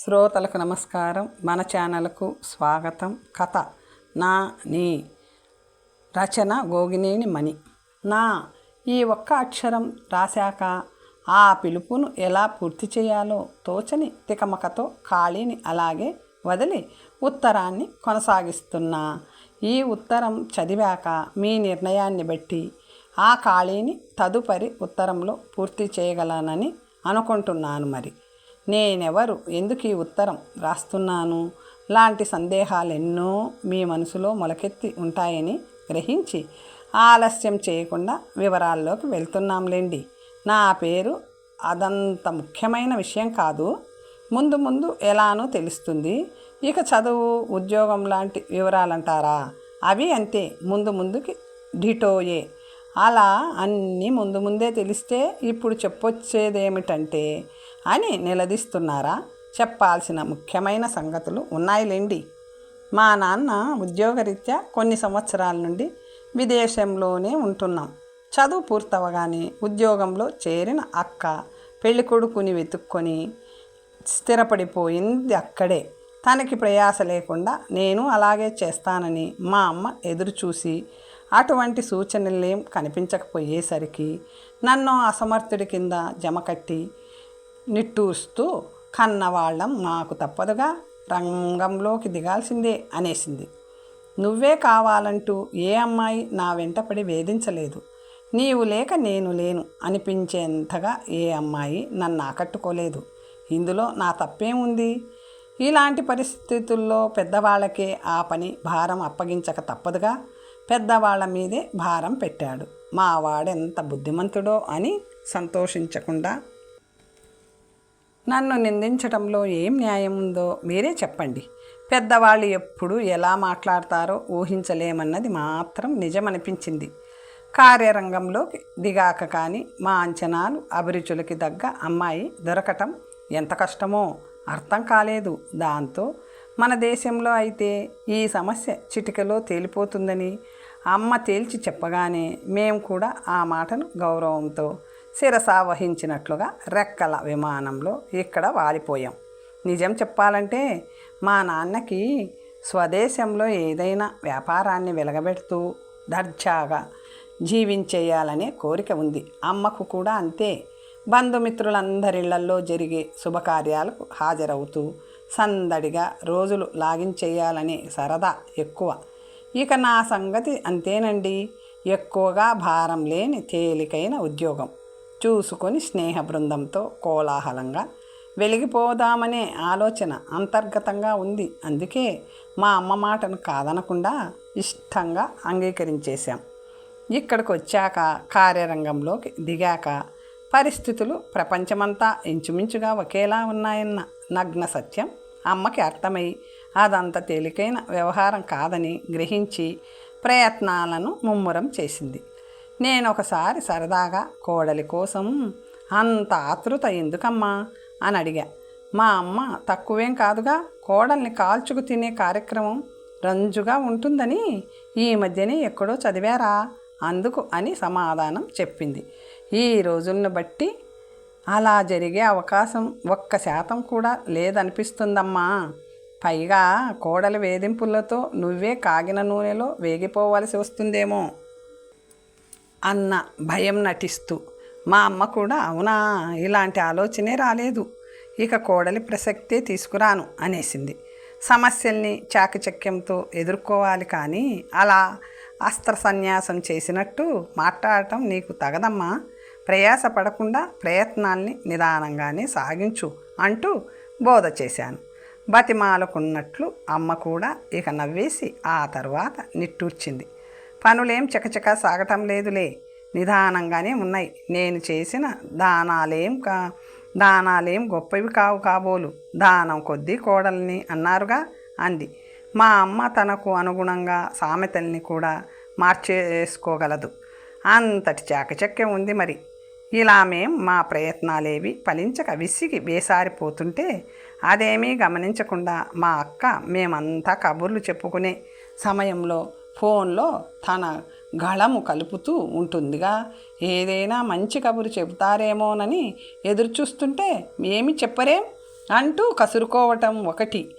శ్రోతలకు నమస్కారం. మన ఛానల్కు స్వాగతం. కథ నా నీ రచన గోగినేని మణి. నా ఈ ఒక్క అక్షరం రాశాక ఆ పిలుపును ఎలా పూర్తి చేయాలో తోచని తికమకతో ఖాళీని అలాగే వదిలి ఉత్తరాన్ని కొనసాగిస్తున్నా. ఈ ఉత్తరం చదివాక మీ నిర్ణయాన్ని బట్టి ఆ ఖాళీని తదుపరి ఉత్తరంలో పూర్తి చేయగలనని అనుకుంటున్నాను మరి. నేనెవరు? ఎందుకు ఈ ఉత్తరం రాస్తున్నాను? లాంటి సందేహాలు ఎన్నో మీ మనసులో మొలకెత్తి ఉంటాయని గ్రహించి ఆలస్యం చేయకుండా వివరాల్లోకి వెళ్తున్నాంలేండి. నా పేరు అదంత ముఖ్యమైన విషయం కాదు. ముందు ముందు ఎలానో తెలుస్తుంది. ఇక చదువు ఉద్యోగం లాంటి వివరాలంటారా? అవి అంతే ముందు ముందుకి డిటోయే. అలా అన్నీ ముందు ముందే తెలిస్తే ఇప్పుడు చెప్పొచ్చేదేమిటంటే అని నిలదీస్తున్నారా? చెప్పాల్సిన ముఖ్యమైన సంగతులు ఉన్నాయిలేండి. మా నాన్న ఉద్యోగరీత్యా కొన్ని సంవత్సరాల నుండి విదేశంలోనే ఉంటున్నాం. చదువు పూర్తవగానే ఉద్యోగంలో చేరిన అక్క పెళ్ళి కొడుకుని వెతుక్కొని స్థిరపడిపోయింది అక్కడే. తనకి ప్రయాస లేకుండా నేను అలాగే చేస్తానని మా అమ్మ ఎదురు చూసి అటువంటి సూచనలేం కనిపించకపోయేసరికి నన్ను అసమర్థుడి కింద జమకట్టి నిట్టూస్తూ కన్నవాళ్ళం మాకు తప్పదుగా రంగంలోకి దిగాల్సిందే అనేసింది. నువ్వే కావాలంటూ ఏ అమ్మాయి నా వెంటపడి వేధించలేదు. నీవు లేక నేను లేను అనిపించేంతగా ఏ అమ్మాయి నన్ను ఆకట్టుకోలేదు. ఇందులో నా తప్పేముంది? ఇలాంటి పరిస్థితుల్లో పెద్దవాళ్ళకే ఆ పని భారం అప్పగించక తప్పదుగా. పెద్దవాళ్ళ మీదే భారం పెట్టాడు. మా వాడెంత బుద్ధిమంతుడో అని సంతోషించకుండా నన్ను నిందించడంలో ఏం న్యాయం ఉందో మీరే చెప్పండి. పెద్దవాళ్ళు ఎప్పుడు ఎలా మాట్లాడతారో ఊహించలేమన్నది మాత్రం నిజమనిపించింది. కార్యరంగంలోకి దిగాక కానీ మా అంచనాలు అభిరుచులకి తగ్గ అమ్మాయి దొరకటం ఎంత కష్టమో అర్థం కాలేదు. దాంతో మన దేశంలో అయితే ఈ సమస్య చిటికలో తేలిపోతుందని అమ్మ తేల్చి చెప్పగానే మేము కూడా ఆ మాటను గౌరవంతో శిరస వహించినట్లుగా రెక్కల విమానంలో ఇక్కడ వాలిపోయాం. నిజం చెప్పాలంటే మా నాన్నకి స్వదేశంలో ఏదైనా వ్యాపారాన్ని వెలగబెడుతూ దర్జాగా జీవించేయాలనే కోరిక ఉంది. అమ్మకు కూడా అంతే. బంధుమిత్రులందరిళ్ళల్లో జరిగే శుభకార్యాలకు హాజరవుతూ సందడిగా రోజులు లాగించేయాలనే సరదా ఎక్కువ. ఇక నా సంగతి అంతేనండి. ఎక్కువగా భారం లేని తేలికైన ఉద్యోగం. చూసుకొని స్నేహ బృందంతో కోలాహలంగా వెలిగిపోదామనే ఆలోచన అంతర్గతంగా ఉంది. అందుకే మా అమ్మ మాటను కాదనకుండా ఇష్టంగా అంగీకరించేశాం. ఇక్కడికి వచ్చాక కార్యరంగంలోకి దిగాక పరిస్థితులు ప్రపంచమంతా ఇంచుమించుగా ఒకేలా ఉన్నాయన్న నగ్న సత్యం అమ్మకి అర్థమై అదంత తేలికైన వ్యవహారం కాదని గ్రహించి ప్రయత్నాలను ముమ్మరం చేసింది. నేను ఒకసారి సరదాగా కోడలి కోసం అంత ఆతృత ఎందుకమ్మా అని అడిగా. మా అమ్మ తక్కువేం కాదుగా కోడల్ని కాల్చుకు తినే కార్యక్రమం రంజుగా ఉంటుందని ఈ మధ్యనే ఎక్కడో చదివారా అందుకు అని సమాధానం చెప్పింది. ఈ రోజులను బట్టి అలా జరిగే అవకాశం ఒక్క శాతం కూడా లేదనిపిస్తుందమ్మా. పైగా కోడల వేధింపులతో నువ్వే కాగిన నూనెలో వేగిపోవలసి వస్తుందేమో. అన్న భయం నటిస్తూ మా అమ్మ కూడా అవునా? ఇలాంటి ఆలోచనే రాలేదు. ఇక కోడలి ప్రసక్తే తీసుకురాను అనేసింది. సమస్యల్ని చాకచక్యంతో ఎదుర్కోవాలి కానీ అలా అస్త్ర సన్యాసం చేసినట్టు మాట్లాడటం నీకు తగదమ్మా. ప్రయాస పడకుండా ప్రయత్నాల్ని నిదానంగానే సాగించు అంటూ బోధ చేశాను. బతిమాలకున్నట్లు అమ్మ కూడా ఇక నవ్వేసి ఆ తర్వాత నిట్టూర్చింది. పనులేం చకచక సాగటం లేదులే. నిదానంగానే ఉన్నాయి. నేను చేసిన దానాలేం కా దానాలేం గొప్పవి కావు కాబోలు. దానం కొద్దీ కోడల్ని అన్నారుగా అంది. మా అమ్మ తనకు అనుగుణంగా సామెతల్ని కూడా మార్చేసుకోగలదు. అంతటి చాకచక్యం ఉంది మరి. ఇలా మేం మా ప్రయత్నాలేవి ఫలించక విసిగి వేసారిపోతుంటే అదేమీ గమనించకుండా మా అక్క మేమంతా కబుర్లు చెప్పుకునే సమయంలో ఫోన్లో తన గళము కలుపుతూ ఉంటుందిగా. ఏదైనా మంచి కబురు చెబుతారేమోనని ఎదురుచూస్తుంటే ఏమి చెప్పరేం? అంటూ కసురుకోవటం ఒకటి.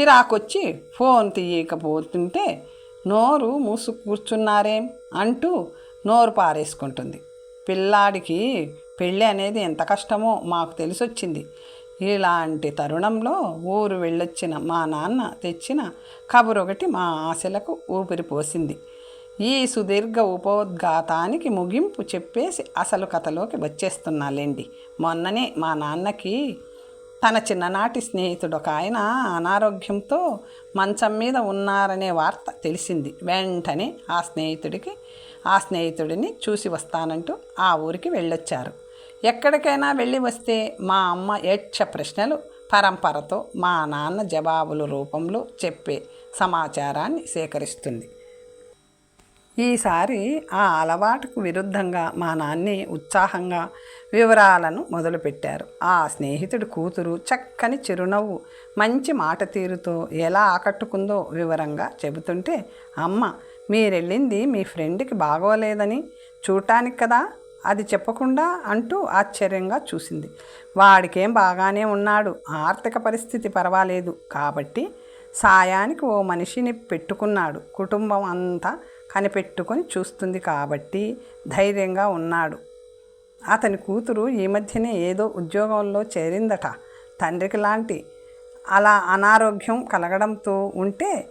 చిరాకొచ్చి ఫోన్ తీయకపోతుంటే నోరు మూసు కూర్చున్నారేం? అంటూ నోరు పారేసుకుంటుంది. పిల్లాడికి పెళ్ళి అనేది ఎంత కష్టమో మాకు తెలిసొచ్చింది. ఇలాంటి తరుణంలో ఊరు వెళ్ళొచ్చిన మా నాన్న తెచ్చిన కబురు ఒకటి మా ఆశలకు ఊపిరి పోసింది. ఈ సుదీర్ఘ ఉపోద్ఘాతానికి ముగింపు చెప్పేసి అసలు కథలోకి వచ్చేస్తున్నాలేండి. మొన్ననే మా నాన్నకి తన చిన్ననాటి స్నేహితుడు ఒక ఆయన అనారోగ్యంతో మంచం మీద ఉన్నారనే వార్త తెలిసింది. వెంటనే ఆ స్నేహితుడికి ఆ స్నేహితుడిని చూసి వస్తానంటూ ఆ ఊరికి వెళ్ళొచ్చారు. ఎక్కడికైనా వెళ్ళి వస్తే మా అమ్మ యక్ష ప్రశ్నలు పరంపరతో మా నాన్న జవాబుల రూపంలో చెప్పే సమాచారాన్ని సేకరిస్తుంది. ఈసారి ఆ అలవాటుకు విరుద్ధంగా మా నాన్ని ఉత్సాహంగా వివరాలను మొదలుపెట్టారు. ఆ స్నేహితుడి కూతురు చక్కని చిరునవ్వు మంచి మాట తీరుతో ఎలా ఆకట్టుకుందో వివరంగా చెబుతుంటే అమ్మ మీరెళ్ళింది మీ ఫ్రెండ్కి బాగోలేదని చూడటానికి కదా? అది చెప్పకుండా అంటూ ఆశ్చర్యంగా చూసింది. వాడికేం బాగానే ఉన్నాడు. ఆర్థిక పరిస్థితి పర్వాలేదు. కాబట్టి సాయానికి ఓ మనిషిని పెట్టుకున్నాడు. కుటుంబం అంతా కనిపెట్టుకొని చూస్తుంది కాబట్టి ధైర్యంగా ఉన్నాడు. అతని కూతురు ఈ మధ్యనే ఏదో ఉద్యోగంలో చేరిందట. తండ్రికి లాంటి అలా అనారోగ్యం కలగడంతో ఉంటే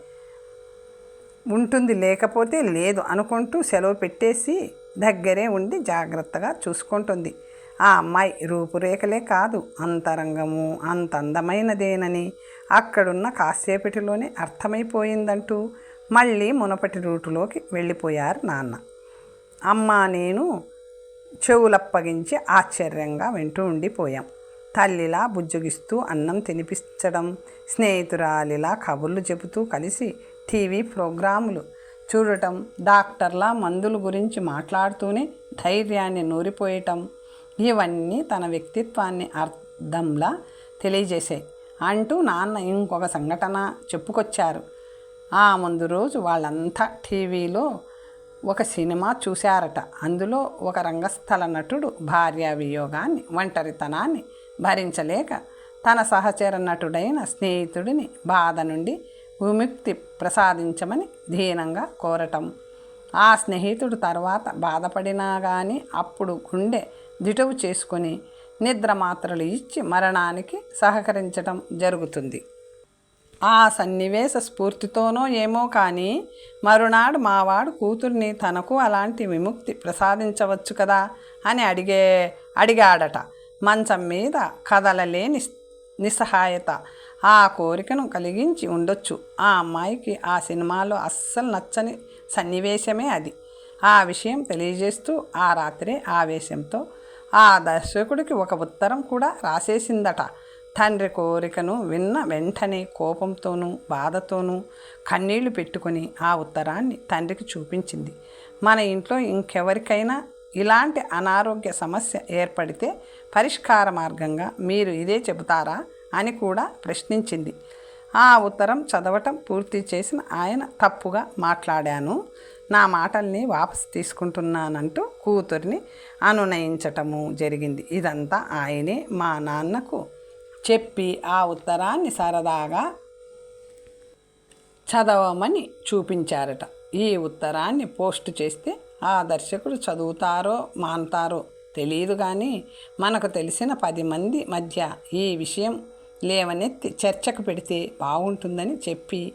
ఉంటుంది లేకపోతే లేదు అనుకుంటూ సెలవు పెట్టేసి దగ్గరే ఉండి జాగ్రత్తగా చూసుకుంటుంది. ఆ అమ్మాయి రూపురేఖలే కాదు అంతరంగము అంత అందమైనదేనని. అక్కడున్న కాసేపటిలోనే అర్థమైపోయిందంటూ మళ్ళీ మునపటి రూటులోకి వెళ్ళిపోయారు నాన్న. అమ్మ నేను చెవులప్పగించి ఆశ్చర్యంగా వింటూ ఉండిపోయాం. తల్లిలా బుజ్జగిస్తూ అన్నం తినిపించడం స్నేహితురాలిలా కబుర్లు చెబుతూ కలిసి టీవీ ప్రోగ్రాములు చూడటం డాక్టర్ల మందుల గురించి మాట్లాడుతూనే ధైర్యాన్ని నూరిపోయటం ఇవన్నీ తన వ్యక్తిత్వాన్ని అర్థంలా తెలియజేశాయి అంటూ నాన్న ఇంకొక సంఘటన చెప్పుకొచ్చారు. ఆ ముందు రోజు వాళ్ళంతా టీవీలో ఒక సినిమా చూశారట. అందులో ఒక రంగస్థల నటుడు భార్య వియోగాన్ని ఒంటరితనాన్ని భరించలేక తన సహచర నటుడైన స్నేహితుడిని బాధ నుండి విముక్తి ప్రసాదించమని ధీనంగా కోరటం. ఆ స్నేహితుడు తర్వాత బాధపడినా కానీ అప్పుడు గుండె దిటవు చేసుకొని నిద్ర మాత్రలు ఇచ్చి మరణానికి సహకరించటం జరుగుతుంది. ఆ సన్నివేశ స్ఫూర్తితోనో ఏమో కానీ మరునాడు మావాడు కూతుర్ని తనకు అలాంటి విముక్తి ప్రసాదించవచ్చు కదా అని అడిగే అడిగాడట. మంచం మీద కదలలేని నిస్సహాయత. ఆ కోరికను కలిగించి ఉండొచ్చు. ఆ అమ్మాయికి ఆ సినిమాలో అస్సలు నచ్చని సన్నివేశమే అది. ఆ విషయం తెలియజేస్తూ ఆ రాత్రే ఆవేశంతో ఆ దర్శకుడికి ఒక ఉత్తరం కూడా రాసేసిందట. తండ్రి కోరికను విన్న వెంటనే కోపంతోనూ బాధతోనూ కన్నీళ్ళు పెట్టుకొని ఆ ఉత్తరాన్ని తండ్రికి చూపించింది. మన ఇంట్లో ఇంకెవరికైనా ఇలాంటి అనారోగ్య సమస్య ఏర్పడితే పరిష్కార మార్గంగా మీరు ఇదే చెబుతారా అని కూడా ప్రశ్నించింది. ఆ ఉత్తరం చదవటం పూర్తి చేసిన ఆయన తప్పుగా మాట్లాడాను. నా మాటల్ని వాపసు తీసుకుంటున్నానంటూ కూతురిని అనునయించటము జరిగింది. ఇదంతా ఆయనే మా నాన్నకు చెప్పి ఆ ఉత్తరాన్ని సరదాగా చదవమని చూపించారట. ఈ ఉత్తరాన్ని పోస్ట్ చేస్తే ఆ దర్శకుడు చదువుతారో మాన్తారో తెలియదు కానీ మనకు తెలిసిన పది మంది మధ్య ఈ విషయం లేవనెత్తి చర్చకు పెడితే బాగుంటుందని చెప్పి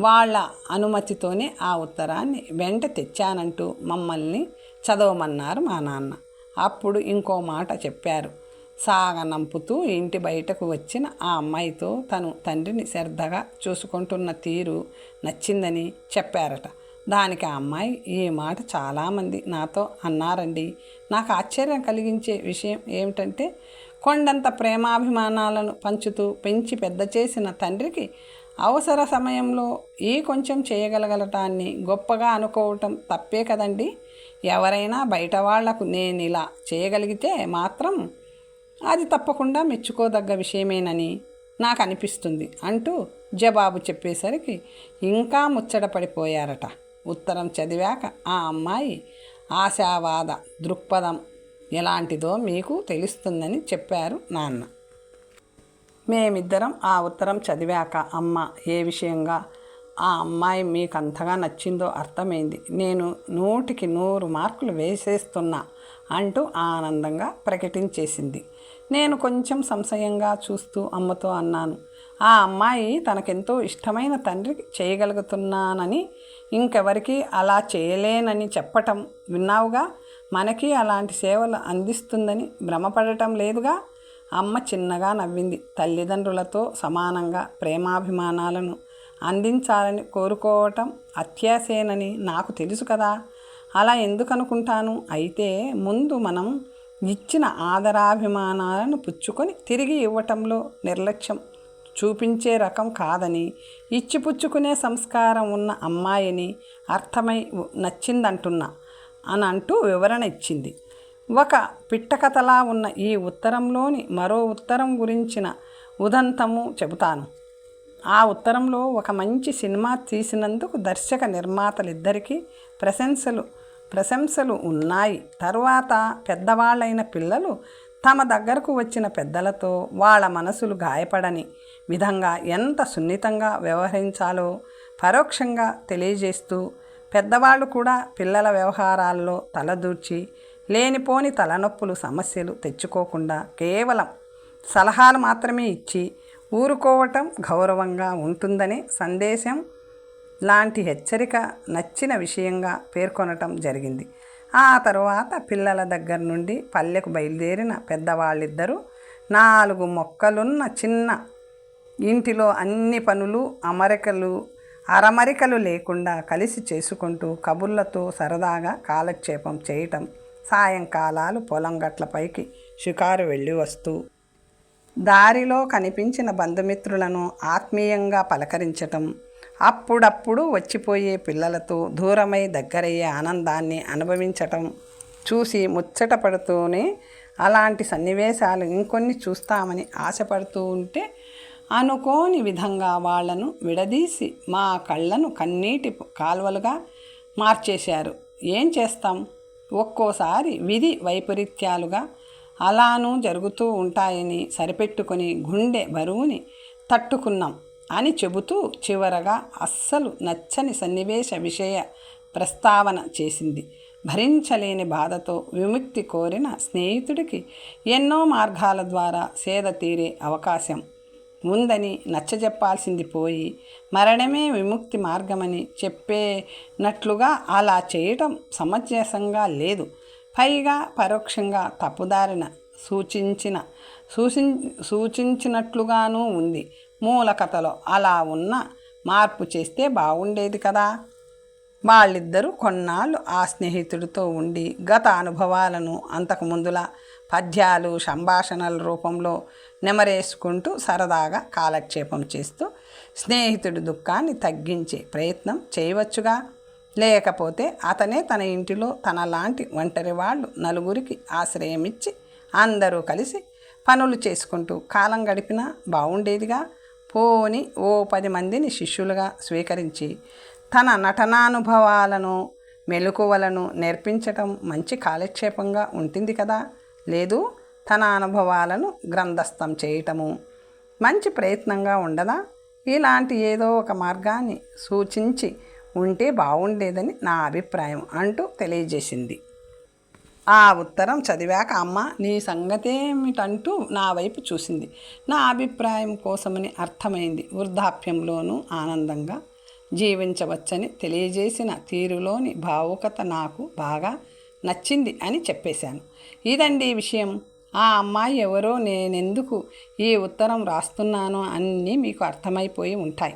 వాళ్ళ అనుమతితోనే ఆ ఉత్తరాన్ని వెంట తెచ్చానంటూ మమ్మల్ని చదవమన్నారు మా నాన్న. అప్పుడు ఇంకో మాట చెప్పారు. సాగనంపుతూ ఇంటి బయటకు వచ్చిన ఆ అమ్మాయితో తను తండ్రిని శ్రద్ధగా చూసుకుంటున్న తీరు నచ్చిందని చెప్పారట. దానికి ఆ అమ్మాయి ఈ మాట చాలామంది నాతో అన్నారండి. నాకు ఆశ్చర్యం కలిగించే విషయం ఏమిటంటే కొండంత ప్రేమాభిమానాలను పంచుతూ పెంచి పెద్ద చేసిన తండ్రికి అవసర సమయంలో ఈ కొంచెం చేయగలగలటాన్ని గొప్పగా అనుకోవటం తప్పే కదండి. ఎవరైనా బయట వాళ్ళకు నేను ఇలా చేయగలిగితే మాత్రం అది తప్పకుండా మెచ్చుకోదగ్గ విషయమేనని నాకు అనిపిస్తుంది అంటూ జవాబు చెప్పేసరికి ఇంకా ముచ్చట పడిపోయారట. ఉత్తరం చదివాక ఆ అమ్మాయి ఆశావాద దృక్పథం ఎలాంటిదో మీకు తెలుస్తుందని చెప్పారు నాన్న. మేమిద్దరం ఆ ఉత్తరం చదివాక అమ్మ ఏ విషయంగా? ఆ అమ్మాయి మీకు అంతగా నచ్చిందో అర్థమైంది. నేను నూటికి నూరు మార్కులు వేసేస్తున్నా అంటూ ఆనందంగా ప్రకటించేసింది. నేను కొంచెం సంశయంగా చూస్తూ అమ్మతో అన్నాను ఆ అమ్మాయి తనకెంతో ఇష్టమైన తండ్రికి చేయగలుగుతున్నానని ఇంకెవరికి అలా చేయలేనని చెప్పటం విన్నావుగా? మనకి అలాంటి సేవలు అందిస్తుందని భ్రమపడటం లేదుగా? అమ్మ చిన్నగా నవ్వింది. తల్లిదండ్రులతో సమానంగా ప్రేమాభిమానాలను అందించాలని కోరుకోవటం అత్యాసేనని నాకు తెలుసు కదా. అలా ఎందుకు అనుకుంటాను అయితే ముందు మనం ఇచ్చిన ఆదరాభిమానాలను పుచ్చుకొని తిరిగి ఇవ్వటంలో నిర్లక్ష్యం చూపించే రకం కాదని ఇచ్చిపుచ్చుకునే సంస్కారం ఉన్న అమ్మాయిని అర్థమై నచ్చిందంటున్నా అని అంటూ వివరణ ఇచ్చింది. ఒక పిట్టకథలా ఉన్న ఈ ఉత్తరంలోని మరో ఉత్తరం గురించిన ఉదంతము చెబుతాను. ఆ ఉత్తరంలో ఒక మంచి సినిమా తీసినందుకు దర్శక నిర్మాతలిద్దరికీ ప్రశంసలు ప్రశంసలు ఉన్నాయి. తరువాత పెద్దవాళ్ళైన పిల్లలు తమ దగ్గరకు వచ్చిన పెద్దలతో వాళ్ళ మనసులు గాయపడని విధంగా ఎంత సున్నితంగా వ్యవహరించాలో పరోక్షంగా తెలియజేస్తూ పెద్దవాళ్ళు కూడా పిల్లల వ్యవహారాల్లో తలదూర్చి లేనిపోని తలనొప్పులు సమస్యలు తెచ్చుకోకుండా కేవలం సలహాలు మాత్రమే ఇచ్చి ఊరుకోవటం గౌరవంగా ఉంటుందనే సందేశం లాంటి హెచ్చరిక నచ్చిన విషయంగా పేర్కొనటం జరిగింది. ఆ తరువాత పిల్లల దగ్గర నుండి పల్లెకు బయలుదేరిన పెద్దవాళ్ళిద్దరూ నాలుగు మొక్కలున్న చిన్న ఇంటిలో అన్ని పనులు అమరికలు అరమరికలు లేకుండా కలిసి చేసుకుంటూ కబుర్లతో సరదాగా కాలక్షేపం చేయటం సాయంకాలాలు పొలం గట్లపైకి షికారు వెళ్ళి వస్తూ దారిలో కనిపించిన బంధుమిత్రులను ఆత్మీయంగా పలకరించటం అప్పుడప్పుడు వచ్చిపోయే పిల్లలతో దూరమై దగ్గరయ్యే ఆనందాన్ని అనుభవించటం చూసి ముచ్చట పడుతూనే అలాంటి సన్నివేశాలు ఇంకొన్ని చూస్తామని ఆశపడుతూ ఉంటే అనుకోని విధంగా వాళ్ళను విడదీసి మా కళ్ళను కన్నీటి కాలువలుగా మార్చేశారు. ఏం చేస్తాం? ఒక్కోసారి విధి వైపరీత్యాలుగా అలానూ జరుగుతూ ఉంటాయని సరిపెట్టుకొని గుండె బరువుని తట్టుకున్నాం. అని చెబుతూ చివరగా అస్సలు నచ్చని సన్నివేశ విషయ ప్రస్తావన చేసింది. భరించలేని బాధతో విముక్తి కోరిన స్నేహితుడికి ఎన్నో మార్గాల ద్వారా సేద తీరే అవకాశం ఉందని నచ్చజెప్పాల్సింది పోయి మరణమే విముక్తి మార్గమని చెప్పేనట్లుగా అలా చేయటం సమంజసంగా లేదు. పైగా పరోక్షంగా తప్పుదారిన సూచించిన సూచి సూచించినట్లుగానూ ఉంది. మూల కథలో అలా ఉన్న మార్పు చేస్తే బాగుండేది కదా. వాళ్ళిద్దరూ కొన్నాళ్ళు ఆ స్నేహితుడితో ఉండి గత అనుభవాలను అంతకుముందులా పద్యాలు సంభాషణల రూపంలో నెమరేసుకుంటూ సరదాగా కాలక్షేపం చేస్తూ స్నేహితుడి దుఃఖాన్ని తగ్గించే ప్రయత్నం చేయవచ్చుగా. లేకపోతే అతనే తన ఇంటిలో తనలాంటి ఒంటరి వాళ్ళు నలుగురికి ఆశ్రయమిచ్చి అందరూ కలిసి పనులు చేసుకుంటూ కాలం గడిపినా బాగుండేదిగా పోని ఓ పది మందిని శిష్యులుగా స్వీకరించి తన నటనానుభవాలను మెలకువలను నేర్పించటం మంచి కాలక్షేపంగా ఉంటుంది కదా. లేదు తన అనుభవాలను గ్రంథస్థం చేయటము. మంచి ప్రయత్నంగా ఉండదా? ఇలాంటి ఏదో ఒక మార్గాన్ని సూచించి ఉంటే బాగుండేదని నా అభిప్రాయం అంటూ తెలియజేసింది. ఆ ఉత్తరం చదివాక అమ్మ నీ సంగతేమిటంటూ నా వైపు చూసింది. నా అభిప్రాయం కోసమని అర్థమైంది వృద్ధాప్యంలోనూ ఆనందంగా. జీవించవచ్చని తెలియజేసిన తీరులోని భావుకత నాకు బాగా నచ్చింది అని చెప్పేశాను. ఇదండి విషయం. ఆ అమ్మాయి ఎవరో నేనెందుకు ఈ ఉత్తరం రాస్తున్నానో అన్నీ మీకు అర్థమైపోయి ఉంటాయి.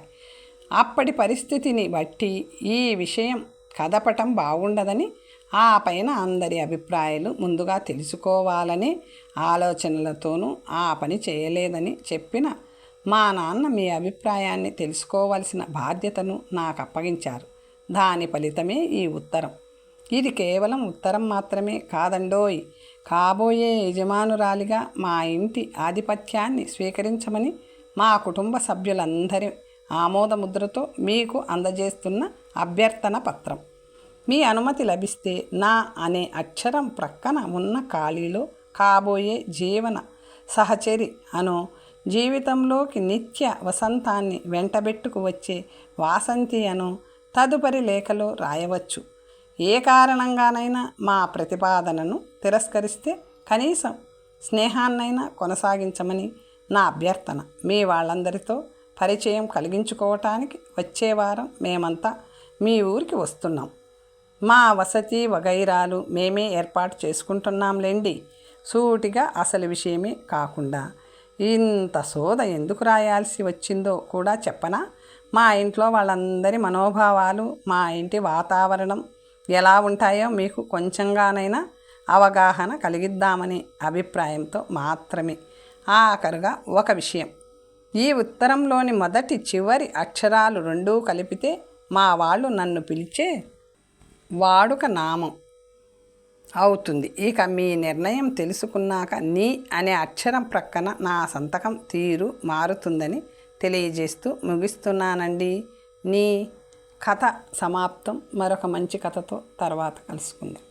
అప్పటి పరిస్థితిని బట్టి ఈ విషయం కదపటం బాగుండదని ఆ పైన అందరి అభిప్రాయాలు ముందుగా తెలుసుకోవాలని ఆలోచనలతోనూ ఆ పని చేయలేదని చెప్పిన మా నాన్న మీ అభిప్రాయాన్ని తెలుసుకోవలసిన బాధ్యతను నాకు అప్పగించారు. దాని ఫలితమే ఈ ఉత్తరం. ఇది కేవలం ఉత్తరం మాత్రమే కాదండోయ్! కాబోయే యజమానురాలిగా మా ఇంటి ఆధిపత్యాన్ని స్వీకరించమని మా కుటుంబ సభ్యులందరి ఆమోదముద్రతో మీకు అందజేస్తున్న అభ్యర్థన పత్రం. మీ అనుమతి లభిస్తే నా అనే అక్షరం ప్రక్కన ఉన్న ఖాళీలో కాబోయే జీవన సహచరి అను జీవితంలోకి నిత్య వసంతాన్ని వెంటబెట్టుకు వచ్చే వాసంతి అను తదుపరి లేఖలో రాయవచ్చు. ఏ కారణంగానైనా మా ప్రతిపాదనను తిరస్కరిస్తే కనీసం స్నేహాన్నైనా కొనసాగించమని నా అభ్యర్థన. మీ వాళ్ళందరితో పరిచయం కలిగించుకోవటానికి వచ్చే వారం మేమంతా మీ ఊరికి వస్తున్నాం. మా వసతి వగైరాలు మేమే ఏర్పాటు చేసుకుంటున్నాంలేండి. సూటిగా అసలు విషయమే కాకుండా ఇంత సోద ఎందుకు రాయాల్సి వచ్చిందో కూడా చెప్పనా? మా ఇంట్లో వాళ్ళందరి మనోభావాలు మా ఇంటి వాతావరణం ఎలా ఉంటాయో మీకు కొంచెంగానైనా అవగాహన కలిగిద్దామనే అభిప్రాయంతో మాత్రమే. ఆఖరుగా ఒక విషయం. ఈ ఉత్తరంలోని మొదటి చివరి అక్షరాలు రెండూ కలిపితే మా వాళ్ళు నన్ను పిలిచే వాడుక నామం అవుతుంది. ఇక మీ నిర్ణయం తెలుసుకున్నాక నీ అనే అక్షరం ప్రక్కన నా సంతకం తీరు మారుతుందని తెలియజేస్తూ ముగిస్తున్నానండి. నీ కథ సమాప్తం. మరొక మంచి కథతో తర్వాత కలుసుకుందాం.